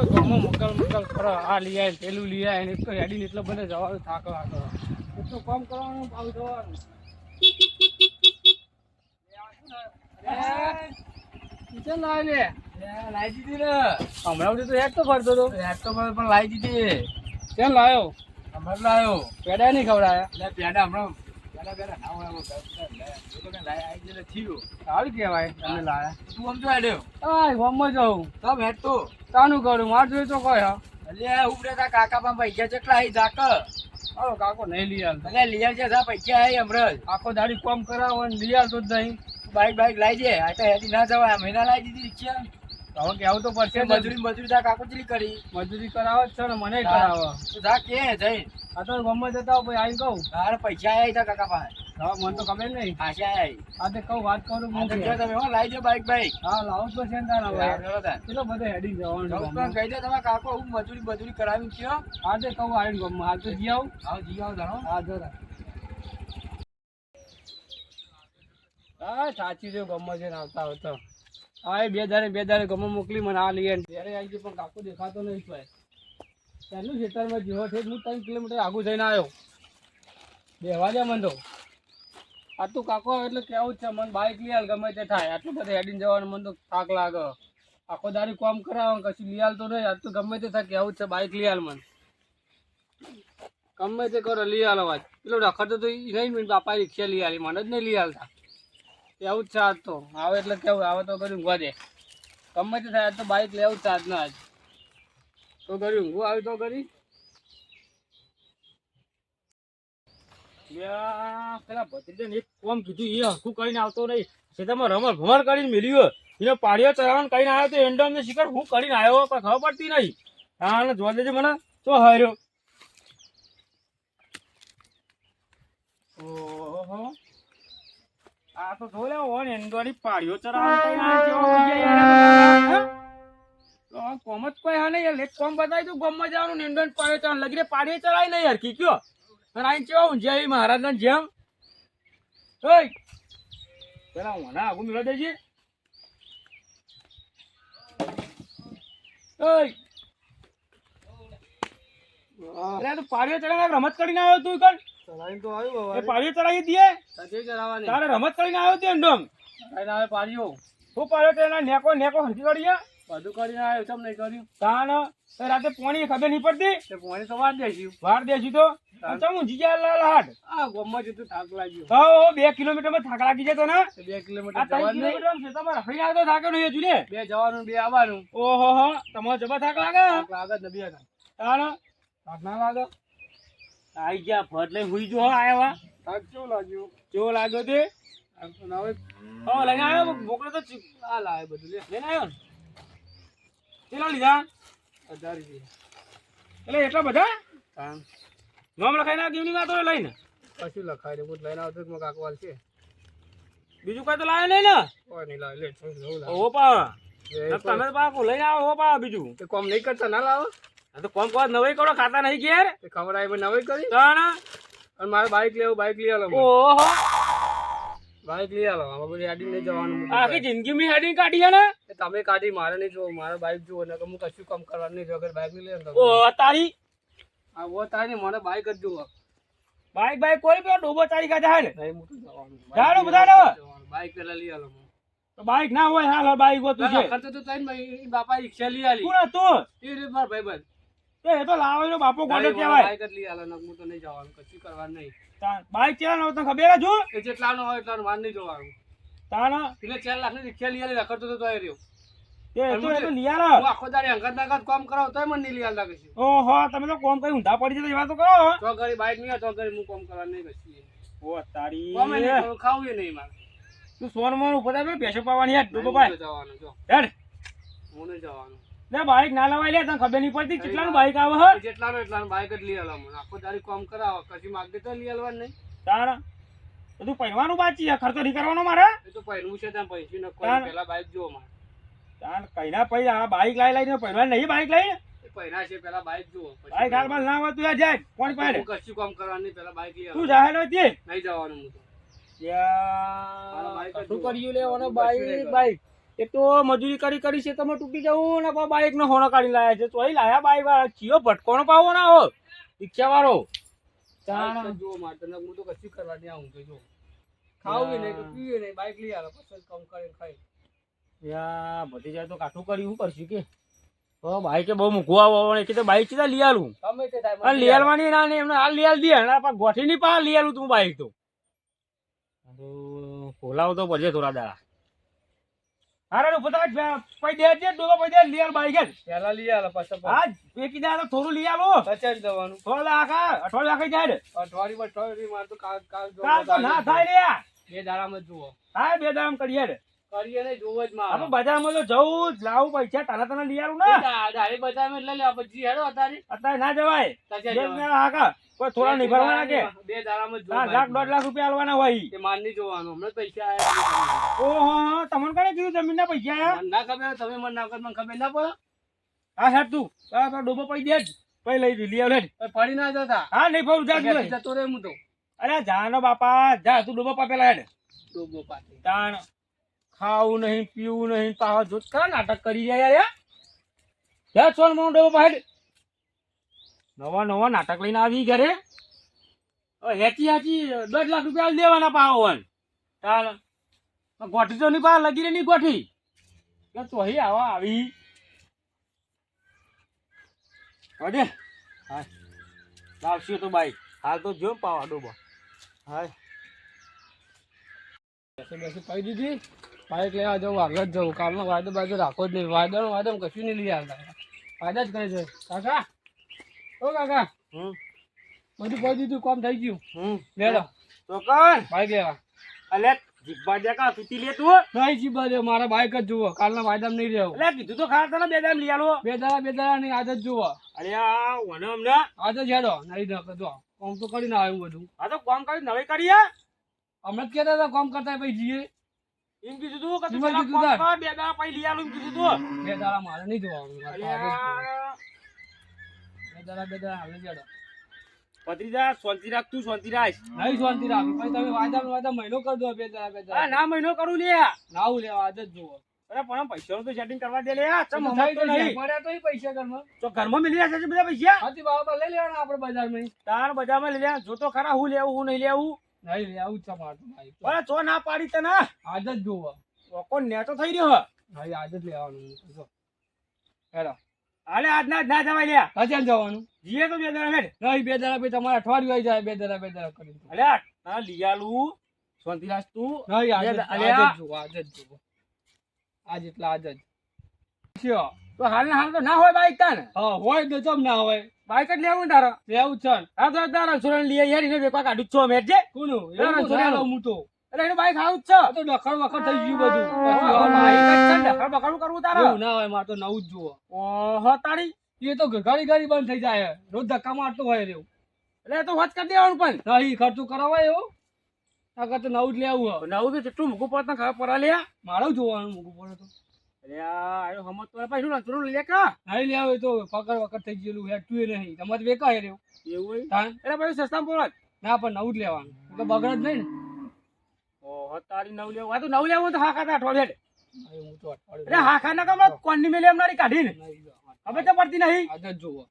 કોઈ ગામમાં મોકલ મોકલ કરો આ લઈ આવે પેલું લઈ આવે ને એક તો હેડીને એટલો બધો જવાનું થાક લાગે એટલું કામ કરવાનું ભાવ જવાનું. અરે, નીચે લે. લાવી દીધી ને હમણાં સુધી તો હેડ તો ફરતો હતો હેડ તો પણ લાવી દીધી કેમ લાવ્યો હમણાં લાવ્યો પેડા નહીં ખવડાયા એટલે પેડા હમણાં સારું કેવાય તમે લાયા. તું આમ તો હેડ્યો. જાઉં તમ હેડ તો તાનું કરું માર જોઈ તો હા. એટલે ઉપડે તા કાકા પણ પૈસા કેટલા આવી જાક હાલો કાકો નહીં લઈ આવતા એટલે છે સા પૈસા આવી હમણાં આખો દાડી કોમ કરાવો ને લઈ આવતો જ નહીં. બાઈક બાઈક લાવી દે. આ તો હેતી ના જવાય આ મહિના લાવી દીધી રિક્ષા હવે કેવું તો પડશે મજૂરી મજૂરી તા કાકોચરી કરી? મજૂરી કરાવો જ છે ને મને કરાવો. તું જા કે જઈ. આ તો ગમે જતા હોય આવી કહું. તારે પૈસા આવી તા કાકા પાસે. હા મને તો ખબર નહીં. આશા આ તે કહું વાત કરું જો તમે હો લાવી દો બાઈક બાઈક હા લાવો તો છે ને તારે. ચલો બધો હેડી જવાનું છે કહું દે તમે કાકો હું મજૂરી મજૂરી કરાવી કયો હા તે કહું આવીને ગામમાં. હાલ તો જી આવું. આવો જી આવો જાણો હા. જો હા સાચી છે ગમો છે આવતા આવતા હા એ બે દારે બે દારે ગમો મોકલી મને આ લઈએ ત્યારે આવી ગયો પણ કાકો દેખાતો નહીં ભાઈ પહેલું ખેતરમાં જેવો છે હું ત્રણ કિલોમીટર આગું જઈને આવ્યો. બેહવા દે મને તો. આટલું કાકો, એટલે કેવું છે? મને બાઇક લઈ ગમે તે થાય. આટલું બધું હેડીને જવાનું મને તો થાક લાગે. આખો દારી કોમ કરાવો ને કશું લઈ તો નહીં. આટલું ગમે તે થાય, કેવું છે? બાઇક લઈ આલ મને. ગમે તે કરો, લઈ આલો વાત પેલો તો એ નહીં મને બાપા રિક્ષા લઈ આલી. મને જ નહીં લઈ થાય એવું જ છે આજ તો. આવે એટલે કેવું, આવે તો કરી ઊંઘવા દે ગમે તે થાય, આજ તો બાઇક લેવું જ છે આજના આજ. તો કરી ઊંઘવું આવી તો કરી? પેલા ભત્રીજાને એક કોમ કીધું એ હરખું કરીને આવતો નહીં. ખેતરમાં રમણ ભમર કરીને મેલ્યું એને પાડીઓ ચરાવણ કરીને આવ્યો તો એન્ડો અમને શિકાર હું કરીને આવ્યો પણ ખબર પડતી નહીં. હા જોવા દેજે મને, તો હાર્યો. ઓહો. આ તો જો લે ઓન એન્ડોની પાડીઓ ચરાવણ કોમ જ કોઈ હા નહીં લેટ કોમ બતાવી તું ગમમાં જવાનું એન્ડોની પાડીઓ ચરાવણ લગીને પાડીઓ ચરાવી નહીં કી કયો? અને અહીં કેવા ઊંઝાઈ મહારાજના જેમ? ઓય! પેલા મને આગું મિલા દેજે. ઓય! અરે તું પાડીઓ ચડાવીને રમત કરીને આવ્યો તું કણ તો આવ્યું પાડીઓ ચડાવી દે. તારે રમત કરીને આવ્યો તે આઈને આવે પાડ્યો હું પાડ્યો તો નેકો નેકો હંચી કરી બધું કરીને આવ્યો ચમ નહીં કર્યું. તાણ રાતે પોણી ખબર નહીં પડતી? પોણી તો વાર દેશું. વાર તો? ચમ લાલ હાટ. આ ગોમમાં જતું થાક લાગ્યો. બે કિલોમીટરમાં થાક લાગી જતો ને? બે કિલોમીટર તમારે આવતો થાક્યો નહીં હજુ ને? બે જવાનું બે આવવાનું. ઓહો હો તમારો જબા થાક લાગે? થાક લાગે ને બે તાણ થાક ના લાગે? આઈ ગયા ફટ લઈ હુઈ જો વા. થાક કેવો લાગ્યું? કેવો લાગ્યો તે? આમ તો ના હોય. હો લઈને આવ્યો મોકલો તો આ લાવે બધું લે લઈને આવ્યો ને? કેટલા લીધા? હજાર રૂપિયા એટલે એટલા બધા? નામ લખાઈને આ ગીવની વાતો લઈને. કશું લખાય ને હું લઈને આવતો મારા કાકવાલ છે બીજું કઈ તો લાવે નહીં ને? કોઈ નહીં લાવે લે થોડું ઓ પા તમે તો પાકું લઈને આવો ઓ પા બીજું. તે કોમ નહીં કરતા ના લાવો. આ તો કોમ કોમ નવાઈ કરો ખાતા નહીં ઘેર. ખબર આવી પણ નવી કરી. તાણ. અને મારે બાઇક લેવું બાઇક લઈ આવો ઓહો. બાઇક લઈ આવો. આમાં બધી હેડિંગ લઈ જવાનું. આખી જિંદગી મેં હેડિંગ કાઢી છે ને? તમે કાઢી મારે નહીં જોવું. મારે બાઈક જુઓ ને હું કશું કામ કરવાનું નહીં. જો અગર બાઇક નહીં લે ઓ તારી? હા ઓ તારી મને બાઈક જ જુઓ બાઈક બાઈક કોઈ પેલો ડોબો તારી કાઢે હે ને? નહીં હું તો જવાનું. જાડો બધા ને બાઈક પેલા લઈ આવો તો બાઈક ના હોય હાલ બાઈક હોતું છે. ખર્ચો તો તઈ ભાઈ, બાપા રિક્ષા લઈ આલી. તું ને તું એ રે માર ભાઈ ભાઈબંધ. તે એ તો લાવાનો બાપો ગોડો કહેવાય. બાઇક જ લઈ આલો હું તો નહીં જવાનું કશું કરવાનું નહીં. બાઈક ચલાવવાનો તને ખબર જો એ જેટલાનો હોય એટલાનો માર નહીં જોવાનું. એટલે ચાર લાખની રિક્ષા લઈ આલી રખડતો તો તોય રહ્યો. એ તો એ તો નિયાળ હું આખો દાડી અંગત નાગત કામ કરાવ તોય મને નહીં લઈ આલતા કશું. ઓહો તમે તો કોમ કઈ ઊંધા પડી જતા એવા તો કરો. તો ઘડી બાઇક નહીં તો ઘડી હું કોમ કરવા નહીં કશું. ઓ તારી. કોમે નહીં ખાવું એ નહીં મારે. તું સોન મોન ઉપર આવે પેશો પાવાની યાર ડૂબો ભાઈ. જવાનું જો. હેડ. હું નહીં જવાનું. લે બાઈક ના લવાય લે તને ખબર નહીં પડતી કેટલાનું બાઈક આવે હે? જેટલાનો એટલાનો બાઇક જ લઈ આલો આખો તારી કામ કરાવો. કશું માગદે તો લઈ આલવાનું નહીં. તારા બધું પહેરવાનું બાકી છે? ખર્ચો નહીં કરવાનો મારે? એ તો પહેરવું છે ત્યાં પૈસી ન પેલા બાઈક જુઓ મારે. તાર કઈના પૈ આ બાઈક લાઈ લઈને પહેરવાનું નહીં બાઈક લઈને? પહેરા છે પેલા બાઇક જુઓ. બાઈક હાલમાં ના હોય તું યાર જાય કોણ પહેરે કશું કામ કરવાની પેલા બાઇક લઈ તું જાહેર હતી નહીં જવાનું હું તો. બાઈક શું કર્યું લેવાનો બાઈક બાઈક. એક તો મજૂરી કરી કરી છે તમે તૂટી જવું ને બાઈક નો હોનો કાઢી લાયા છે. તોય લાયા બાઈક વાળા. ચિયો ભટકોનો પાવો ના હો. રિક્ષા વાળો જો તને હું તો કશું કરવા નહીં આવું તો જો. ખાવું નહીં તો પીવે નહીં બાઈક લઈ આવે પછી કામ કરીને ખાઈ. યા બધી જાય તો કાઠું કરી શું કરશું કે? તો બાઈકે બહુ મૂકવા આવવાનું કે તો બાઈક છે લઈ આલું. અને લઈ આલવાની ના નહીં એમને હાલ લઈ આલ દે. અને ગોઠી ની પા લઈ આલું તું બાઈક તો. તો ખોલાવ તો પડશે થોડા દાડા. અરે ઊભો પૈ દે ડોબા પૈ દે લિયાલ બાઈક જ. લઈ આવે પછી હા પેકી દે થોડું લઈ આલો દેવાનું થોડા આખા અઠવાડિયા આખી જાય ને. પર અઠવાડિયું માર તો કાલ કાલ જો કાલ તો ના થાય રે. બે દાડામાં જ જુઓ. હા બે દામ કરીએ રે કરીએ નહીં જોવો જ મારે. આપણે બજારમાં તો જવું જ લાવું પૈસા તારા તને લઈ આલું ને. ડાયરેક્ટ બજારમાં એટલે લે. પછી હેડો અત્યારે. અત્યારે ના જવાય. તાજે કોઈ થોડા નહીં ભરવાના કે? બે દાડામાં જ લાખ દોઢ લાખ રૂપિયા આલવાના હોય. એ માન નહીં જોવાનું. હમણાં પૈસા આયા ઓહો તમને કોને કીધું? જમીન ના પૈસા આયા? ના ખબર તમે મને ના ખબર મને ખબર ના પડે. હા સાહેબ તું હા તો ડોબો પડી દે જ. પૈ લઈ લઈ લે ફરી ના જતા. હા નહીં ફરું જા જતો રે હું તો? અરે જાનો બાપા જા તું ડોબો પાપેલા હેડ ડોબો પાસે તાણ ખાવું નહીં પીવું નહીં પાવા જોત કા નાટક કરી રહ્યા યાર જા સોન મોં ડોબો પાહેડ નવા નવા નાટક લઈને આવી ઘરે? હેચી હેચી દોઢ લાખ રૂપિયા દેવાના પાવન તાર ગોઠી તો નહીં પા લગી રે નહીં ગોઠી. તો ચોહી આવા આવી. હડે હા લાવશી તો બાઈક હાલ તો જો પાવા ડોબો. હા બેસે કહી દીધી. બાઈક લેવા જવું આગળ જવું. કાલનો વાયદો બાયદો રાખો જ નહીં. વાયદાનો વાયદો કશું નહીં લઈ આવતા. વાયદા જ કરે છે. કાકા. ઓ કાકા. હમ. બધું પહોંચી દીધું કામ થઈ ગયું. હમ. લેડો તો કણ બાઈક લેવા અલે જીબ્બા દેકા તૂટી લે તું નહીં જી દે મારા બાઈક જ જુઓ. કાલના વાયદામ નહીં રહેવું. અલે કીધું તો ખરા તને બે દામ લઈ આલો. બે દાડા બે દાડા ની આદત જુઓ. અરે આ ઓને અમને. આદત હેડો. નહીં ન જો કામ તો કરીને આવ્યું બધું. આ તો કામ કરી નવે કરીએ હમણાં જ કહેતા હતા કામ કરતા ભાઈ જીએ એમ કીધું તું કે તું બે દાડા પછી લઈ આલું એમ કીધું તું. બે દાડા મારે નહીં જોવાનું અરે મારે તો આદત જુઓ. આ બે દાડા બે દાડા હાલે જ હેડો. ભત્રીજા શાંતિ રાખ તું શાંતિ રાખ. નહીં શાંતિ રાખી. પછી તમે વાયદા વાયદા મહિનો કરી દો બે દાડા બે આ ના મહિનો કરું લે. નાવું લેવા આદત જુઓ અરે પણ પૈસાનું તો સેટિંગ કરવા દે લે ચમ હમત તો થઈ નહીં. જશે. પડ્યા તો પૈસા ઘરમાં. તો ઘરમાં મિલી રહ્યા છે બધા પૈસા? હાથી બાબા લઈ લેવાના આપણે બજારમાં. તાર બજારમાં લઈ લે જો તો ખરા હું લેવું હું નહીં લેવું. નહીં લે આવું જ છે મારું ચો ના પાડી તને. આદત જુઓ કોણ નેટો થઈ રહ્યો આદત લેવાનું. જો. હેડો. આજ ના ના જવાય લે ક્યાં જવાનું? જીએ તો બે દાડા હેડ નહીં બે દાડા પછી તમારે અઠવાડિયું આવી જાય બે દાડા બે દાડા કરી અલ્યા તારા લીયાલું શાંતિરાજ તું. નહીં આદત બે- અલ્યા. આદત જુઓ જુઓ. આજ એટલા તો હાલ ને હાલ તો ના હોય બાઈક તાને હા હોય તો ચમ ના હોય. બાઈક જ લેવું તારો. લેવું છે હા તો તારા સુરણ લઈ યાર એને વેપા કાઢું છો જે. કોનું? હું તો. એટલે એનું બાઈક આવું જ છે. તો ડખડ વખડ થઈ ગયું બધું. ને, ડખડ બખડ કરવું તારે? ના હોય મારે તો નવું જ જુઓ. ઓહો તારી? એ તો ઘડી ઘડી બંધ થઈ જાય. રોજ ધક્કા મારતો હોય રેવું એટલે તો કરી દેવાનું પણ. નહીં ખર્ચું કરાવાય એવું. આગળ તો નવું જ લેવું નવું તો જેટલું મૂકવું પડે ખબર પડે લે. મારું જોવાનું મૂકું પડે તો. અરે હમત તો પછી લે કા નહીં લેવું એ તો પકડ વખત થઈ ગયેલું હેઠું નહીં. તમારે વેકાય રહ્યું એવું. હોય? તાન એટલે પછી પડે. ના પણ નવું જ લેવાનું. એટલે બગડ જ નહીં ઓહો તારી નવ લેવું. આ તો નવ લેવું તો હા તા અઠવાડિયે ને હવે હું અરે હાખા ના કમ કોણની મેલે એમનારી જવાનું. તો પડતી નહીં? આદત જુઓ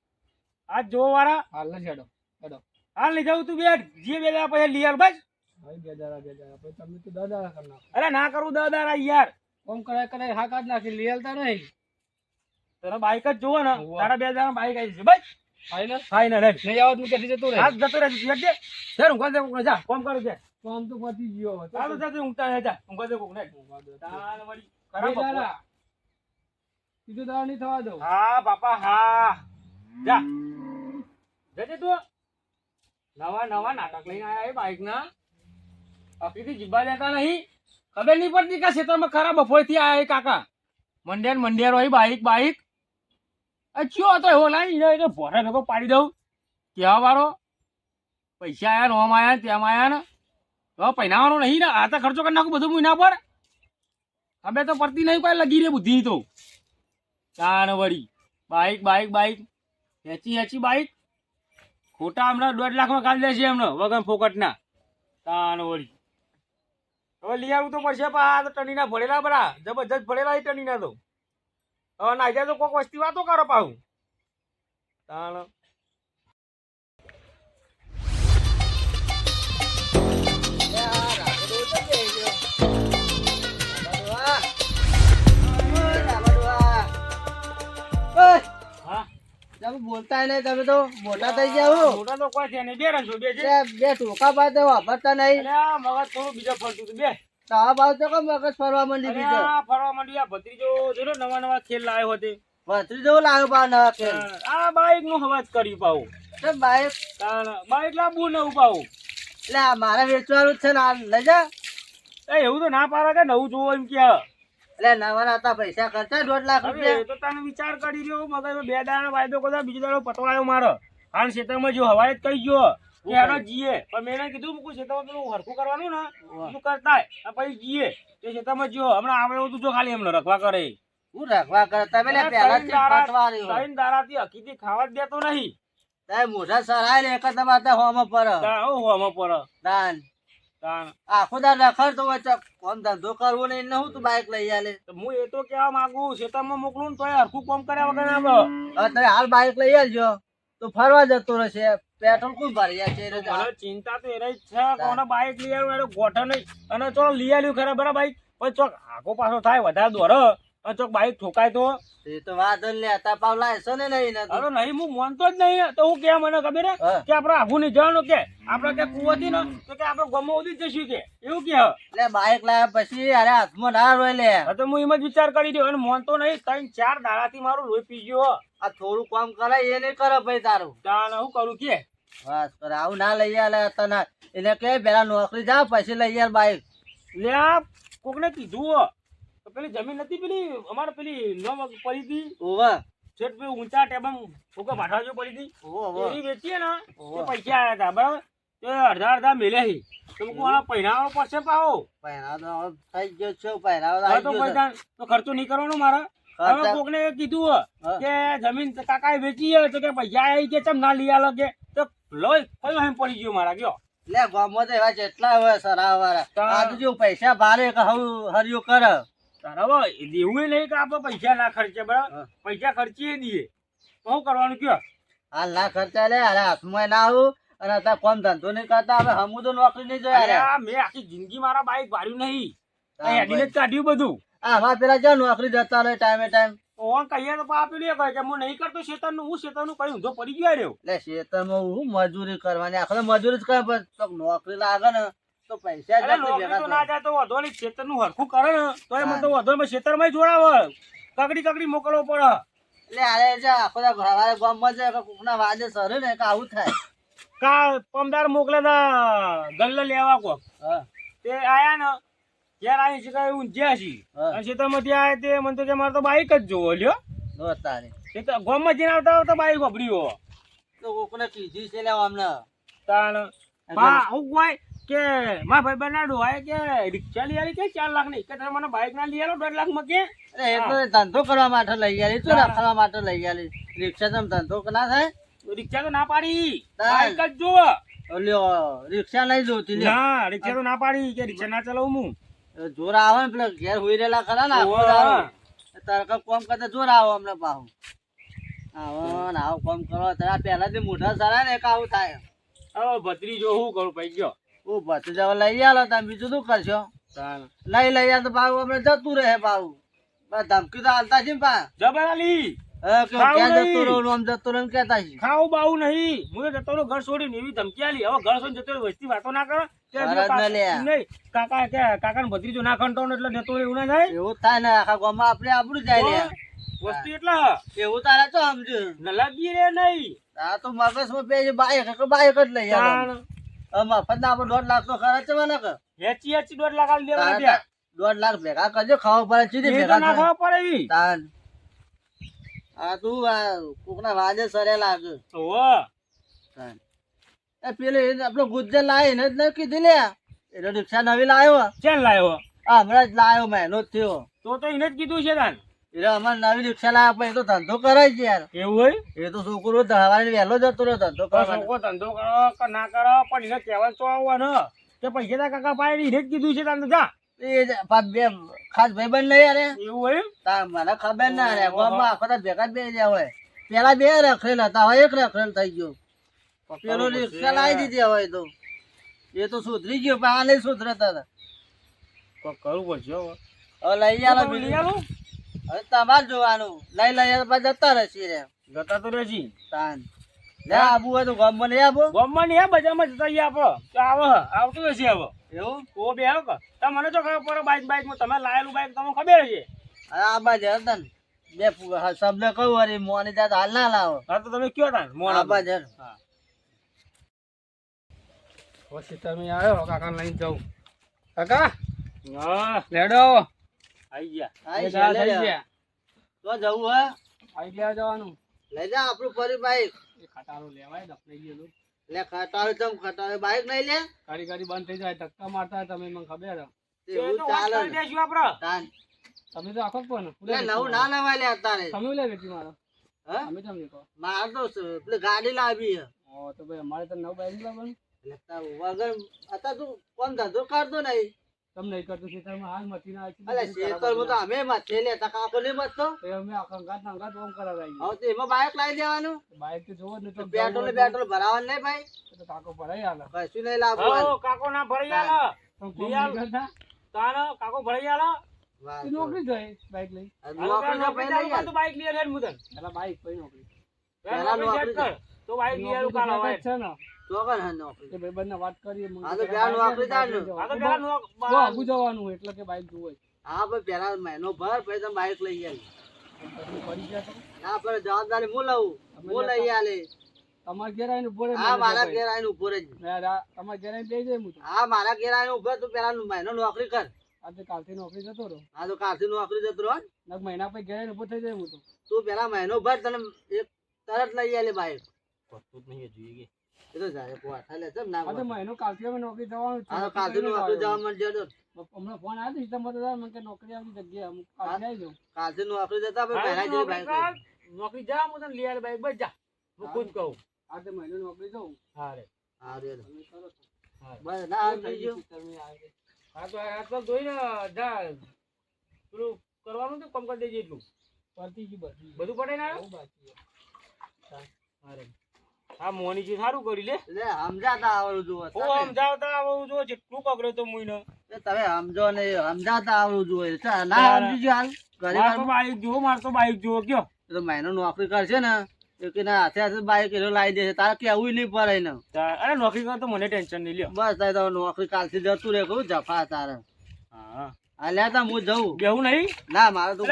આ જો વાળા હાલ હેડો હેડો. હાલ લઈ જાઉં તું બે જે બે દાડા પછી આલ બસ. હવે દાદા અરે ના કરું દસ દાડા યાર. કોમ કરાય કરાય હા જ નાખી લઈ આલતા નહીં. તને બાઈક જ જોવો ને તારા બે દાડા બાઈક આવી છે બસ. ફાઈનલ ફાઈનલ નહીં આવત હું ક્યાંથી જતો રહે? હાથ જતો રહે સર ઊંઘવા દે. જા કોમ કરું છે. કોમ તો પતી ગયો હવે. ચાલો જા તું ઊંઘતા રહે જા ઊંઘવા દે કોકને ઊંઘવા દો. તાન વળી. બે ખરાબ બપોર. દાડા. બીજું દાડા નહીં થવા દો હા બાપા હા. જા. જજે તું. નવા નવા નાટક લઈને આયા એ બાઈક ના અકીથી જીબા લેતા નહીં. ખબર નહીં પડતી કે ખેતરમાં ખરા બપોરથી આયા એ કાકા. મંડેર મંડેર હોય બાઈક બાઈક અચ્યો હતો એવો લાઈ એને ભોરે ભેગો પાડી દઉં. કેવા વાળો. પૈસા આયા નોમ આયા તેમ આયા ને. તો પહેનાવાનો નહીં ને, આ તો ખર્ચો કરી નાખું, બધું મહિના પર. હવે તો પડતી નહીં, કોઈ લગી રે બુદ્ધિ તો. તાણ વળી બાઈક બાઈક બાઈક. હેચી હેચી બાઈક. ખોટા હમણાં દોઢ લાખમાં કાઢી દેશે એમને વગર ફોકટના. તાણ વળી હવે લઈ આવવું તો પડશે, પણ આ તો ટનીના ભરેલા બરા. જબરજસ્ત ભરેલા એ ટણીના તો. હવે ના જાય તો કોઈક વસ્તી વાતો કરો પાછું. તાણ બોલતા નહીં તમે તો મોટા થઈ ગયા હો. મોટા તો કોઈ છે નહીં. બે રંગો બે છે? બે બે ટોકા પાસે વાપરતા નહીં. મગજ થોડું બીજો ફરતું હતું. બે. તાવ ભાવ તો કેમ મગજ ફરવા માંડી બીજો ફરવા માંડી આ ભત્રીજો જોજો નવા નવા ખેલ લાવ્યો હતો ભત્રી જેવું લાગે નવા કે આ બાઈકનું હવાજ કરી પાવું તો બાઈક બાઈક લાવવું નવું પાવું એટલે મારે વેચવાનું છે ને આ લઈ જા. એ એવું તો ના પાડે કે નવું જોવો એમ કે. એટલે નવા હતા પૈસા ખર્ચા દોઢ લાખ રૂપિયા. તો તને વિચાર કરી રહ્યો મગજમાં બે દાડા વાયદો કરતા બીજો દાડો પટવાયો મારો. હાલ ખેતરમાં જો હવાય જ કહી ગયો. જીએ. પણ મેં એને કીધું મૂકું ખેતરમાં પેલું હરખું કરવાનું ને તું કરતા પછી જીએ. તે ખેતરમાં જો હમણાં આવે એવું તું જો ખાલી એમને રખવા કરે. હું રાખવા કરે? તમે દાડાથી હકીથી ખાવા જ દેતો નહીં. મોઢા સરાય ને એક તમારે હોમાં પર. તાણ પર. દાન આખો દાર રખડતો હોય તો કોમ ધંધો કરવો ને હું તું બાઈક લઈ આલે. તો હું એ તો કેવા માંગુ ખેતરમાં મોકલું તોય હરખું કામ કર્યા વગર આવે. તમે હાલ બાઈક લઈ આવજો તો ફરવા જતો રહેશે. પેટ્રોલ કોઈ ભરી છે ચિંતા તો એની છે કોને બાઈક લઈ આવ્યું એનો ગોઠો નહીં. અને ચલો લઈ આવ્યું ખરા બરાબર બાઈક પણ ચોક આખો પાછો થાય વધારે દોરો. ચોક બાઈક ઠોકાય તો? એ તો વાંધો લે હતા પાવ લાયસો ને નહીં ને તું. અરે નહીં હું માનતો જ નહીં તો હું કે મને ખબર હે? કે આપણે આઘું નહીં જવાનું કે? આપણે કે કુવાથી ને? તો કે આપણે ગમો ઉધી જ જશું કે? એવું કે? એટલે બાઈક લાવ્યા પછી અરે હાથમાં ના રોય લે. તો હું એમ જ વિચાર કરી રહ્યો અને માનતો નહીં ત્રણ ચાર દાડાથી મારું લોહી પી ગયો. આ થોડું કામ કરે એ નહીં કરે ભાઈ તારું. તાણ હું કરું કે? બસ કરે આવું ના લઈ આલે તને. એને કે પેલા નોકરી જા પછી લઈ આલ બાઈક. લે કોકને કીધું. તો પેલી જમીન નથી પેલી? અમારે પેલી નો પડી હતી. ઓવા. છેટ પેલું ઊંચા ટેબમ ફોકો ભાઠા જો પડી હતી. એની વેચીએ ને. તે પૈસા આયા હતા બરાબર? તો અડધા અડધા મેલે હી તો મૂકું આના પહેરાવો પડશે પાવો પહેરાવો થઈ ગયો છે પહેરાવો તો. પૈસા તો ખર્ચો નહીં કરવાનો મારા. હવે કોકને કીધું કે જમીન કાકા વેચી તો કે પૈસા આવી કે ચમ ના લઈ આલો કે? તો લોય કયો એમ પડી ગયો મારા ગયો લે ગામમાં તો એવા જેટલા હોય સરાવ વાળા તા- આ તો જો પૈસા ભારે હરિયો કરે. તારા હવે નહીં કે આપણે પૈસા ના ખર્ચે બરાબર? પૈસા ખર્ચીએ દઈએ શું કરવાનું કયો? હાલ ના ખર્ચા લે અરે હાથમાં ના આવું. અને અત્યારે કોણ ધંધો નહીં કરતા હવે હમું તો નોકરી નહીં જોયા મેં આખી જિંદગી મારા બાઈક વાળ્યું નહીં. હા, હેડીને જ કાઢ્યું બધું. આમાં પેલા જો નોકરી જતા રહે ટાઈમે ટાઈમ. ઓન કહીએ તો પા લે કહે કે હું નહીં કરતો શેતાનનું હું શેતાનનું કઈ ઊંધો પડી ગયો રહ્યો એટલે ખેતરમાં હું મજૂરી કરવાની? આખો મજૂરી જ કરે પણ તો નોકરી લાગે ને. તો પૈસા તો. ના જાય તો વધો નહીં ખેતરનું હરખું કરે ને. તો એ મને તો વધો જોડાવે. કકડી કકડી મોકલવો પડે. એટલે અરે જે આખો ઘરવાળા ગામમાં છે કે વાજે સરે ને કે આવું થાય. કા પમદાર મોકલે તા ગલ્લે લેવા કોક. હા. તે આયા ને ઘેર આવી છે કઈ ઊંઝ્યા છી અને ખેતરમાંથી આયા તે મને તો કે મારે તો બાઈક જ જોવો લ્યો. તારે. એ તો ગામમાં જઈને આવતા આવતા બાઈક વાપર્યો તો કોકને કીધી છે લેવા અમને તાણ. બા હું કોઈ કે મારા ભાઈ બનાડો આય કે રિક્ષા લઈ આવી કે ચાર લાખની કે તમે મને બાઈક ના લઈ આલો દોઢ લાખમાં કે? અરે એ તો ધંધો કરવા માટે લઈ આલી તો રાખવા માટે લઈ આલી? રિક્ષા તો ધંધો ના થાય? રિક્ષા તો ના પાડી. બાઇક જ જો ઓલ્યો રિક્ષા નહીં જોતી ના રિક્ષા તો ના પાડી કે રિક્ષા ના ચલાવું હું? જોર આવે ને પેલા ઘેર હોઈ રહેલા ખરા ને આખો ઓવે. દાડો. કોમ કરતા જોર આવો અમને પાહુ આવો ને આવો કોમ કરો. તારા પહેલાથી મોઢા સારા ને એક આવું થાય. હવે ભત્રી જો હું કરું પૈ ગયો. ઓ ભત્રીજા લઈ આલો તમે બીજું શું કરશો? લઈ લઈ આ તો પાહુ આપણે જતું રહે પાહુ બસ ધમકી તો હાલતા છે ને પા. જબર કે ખાવું બાવું નહીં. હું જતો રહું ઘર છોડીને એવી ધમકી આલી હવે ઘર છોડીને જતો વસ્તી વાતો ના કરે. કાકા- કાકા કે કાકા ને ભત્રીજો ના ને એટલે જતો એવું ના થાય? એવું થાય ને આખા ગામમાં આપણે આપણું જાય વસ્તુ એટલા? એવું તારે તો સમજુ લાગી રે નહીં. આ તો મગજમાં બે બાઈક બાઈક જ લઈ. હવે મફત ના દોઢ લાખ તો ખર્ચ ને કે હેચી હેચી દોઢ લાખ આલી તારે દોઢ લાખ ભેગા કરજો ખાવા પડે ચીધી ભેગા ના ખાવા પડે. તાન. આ તું આ કોકના વાજે સરે લાગે. ઓવે. તાન. એ પેલે આપણો ગુજ્જર લાય એને જ ન કીધી લે. એનો રિક્ષા નવી લાવ્યો ચાલ લાયો? આ હમણાં જ લાવ્યો મહિનો જ થયો. તો તો એને જ કીધું છે તાન. એટલે અમારે નવી રિક્ષા લાવ્યા પણ એ તો ધંધો કરે છે યાર. એવું હોય? એ તો છોકરો સવારે વહેલો જતો રહ્યો ધંધો કરો છોકરો ધંધો કરો કે ના કરો પણ એને કહેવાય તો આવવા ને કે પૈસા કાકા પાસે જ કીધું છે તાને જા. એ બે ખાસ ભાઈબંધ નહીં અરે એવું હોય? તા મને ખબર ના રે ગામમાં આખો દાડો ભેગા જ બે રહ્યા હોય. પેલા બે રખડેલ હતા હવે એક રખડેલ થઈ ગયો. પેલો રિક્ષા લાવી દીધી હવે તો. એ તો સુધરી ગયો પણ આ નહીં સુધરતા હતા કરવું પડશે હવે. લઈ ગયા તમે લઈ આલો? હવે તમારે જોવાનું. લઈ લઈ જતા રહેશે રે. જતા તો રહેશી. તાન. લે આબુ હોય તો ગમમાં નહીં આપો ગમમાં નહીં બજારમાં જતા આવીએ આપો તો આવો આવતું હશે હવે. એવું? ઓ બે આવો કે? તમને તો ખબર પડે બાઇક બાઈકમાં તમે લાયેલું બાઇક તમને ખબર હશે હવે આ બાજુ હતા ને બે હા, શબ્દ કહું અરે? મોની જાત હાલ ના લાવો. હા તો તમે કયો તાન મોણ આ બાજુ. હા. પછી તમે આવ્યો કાકા લઈને જાઉં. કાકા? હા. લેડો. આઈ ગયા. આઈ. ગયા તો જવું હે. આઈ ગયા જવાનું. લઈ જા આપણું ફરી બાઈક. એ ખટારો લેવાય દફનાઈ લે બાઈક નહીં લે? ગાડી ગાડી બંધ થઈ જાય ધક્કા મારતા હોય તમે મને ખબર હે. એવું ચાલે કરી ને. તાન. તમે તો આખો પણ લે નવું ના લેવાય લે અત્યારે. તમે લે વેચી મારો. હે? તમને કહો. મારે તો પેલી ગાડી લાવી હે ઓ તો ભાઈ અમારે તો નવ બાઈક લાવવાનું. એટલે વગર અત્યારે તું કોણ ધંધો કરતો નહીં? તમને કરતું ખેતરમાં હાલ મચી ના આવી અલે શેતરમાં તો અમે મથે લે તા કાકો નહીં મથતો અમે આખા અંગાત ના અંગાત ઓમ કરાવી હવે તો એમાં બાઇક લાવી દેવાનું. બાઇક તો જોવો ને તો પેટ્રોલ ને પેટ્રોલ ભરાવાનું નહીં ભાઈ. તો કાકો ભરાઈ હાલે કશું નહીં લાવવું હો, કાકો ના ભરાઈ આલો. કરતા. તાનો કાકો ભરાઈ આલો. નોકરી જાય બાઈક લઈ. નોકરી નોકરી તો તો બાઈક લઈ લે મુદન. એલા બાઇક પછી નોકરી. પહેલા પહેલા નોકરી નોકરી કર. તો લઈ આલું કાલ નોકરી છે ને. ચોકન હે નોકરી. કે ભાઈબંધને વાત કરીએ હા તો પેલા નોકરી ને. આ તો પેલા નો- બહુ આઘું જવાનું એટલે કે બાઈક જોવે હા ભાઈ પેલા મહિનો ભર પછી તમે બાઈક લઈ આવી તો ના પર જવાબદારી હું લઉં? હું લઈ આલે? તમારા ઘેર આવીને ઊભો રહે હા મારા ભાઈ. ઘેર આવીને ઊભો રહેજે. મેં રા- ઘેર આવીને બેસી જાય હું હા મારા ઘેર આવીને ઊભો તું પેલા મહિનો નોકરી કર. આજે કાલથી નોકરી જતો રહો. હા તો કાલથી નોકરી જતો રહો ને. નક મહિના પછી ઘેર આવીને ઊભો થઈ જાય હું તો. તું પેલા મહિનો ભર તને એક તરત લઈ આલે બાઈક. કશું જ નહીં જોઈએ એ તો જાય પોઠા લે ચમ ના આ મહિનો કાલથી અમે નોકરી જવાનું છે. હા કાલથી નોકરી જવા માંડજે તો. હમણાં ફોન આવ્યો તો મને કે નોકરી આવી જગ્યા અમુક કાલથી આવી જાઉં. કાલથી નોકરી જતા પહેલા જેવી નોકરી જા હું તને લઈ બાઈક બસ જા. હું ખુદ કહું. આજે મહિનો નોકરી જાઉં હા રે. રે. બસ ના આવે બીજું હા તો આ તો જા. પેલું કરવાનું તો કમ કરી દેજે એટલું. બધું. પડે ને બહુ બાકી હા રે. હા મોની છે સારું કરી લે. લે સમજાતા આવડું જુઓ ઓ સમજાવતા આવું જો જેટલું કગરે તો મુઈને. તમે સમજો ને સમજાતા આવડું ચા, ના સમજી હાલ. ઘરે તો બાઈક જો માર તો બાઈક જો કયો. તો મહિનો નોકરી કરશે ને કે ના હાથે હાથે બાઈક એનો લાવી દેશે તારે કેવું નહીં પડે ને અરે નોકરી કર તો મને ટેન્શન નહીં લ્યો. બસ તારે તો નોકરી કાલથી જતું રહે કહું જફા તારે. હા. આ લેતા હું જઉં. બેહું નહીં? ના મારે તો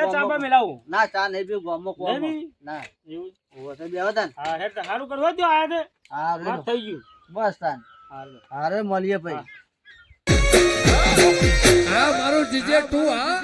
મેલાવું. ના ચા નહીં પીવું ગામમાં કોમ ના. એવું? ઓવો તો બેહો તાન. હા હેડ તો સારું કરવા દો આયા તે હા રે થઈ ગયું. બસ તાન. હારે. મળીએ ભાઈ હા મારું જીજે તું હા.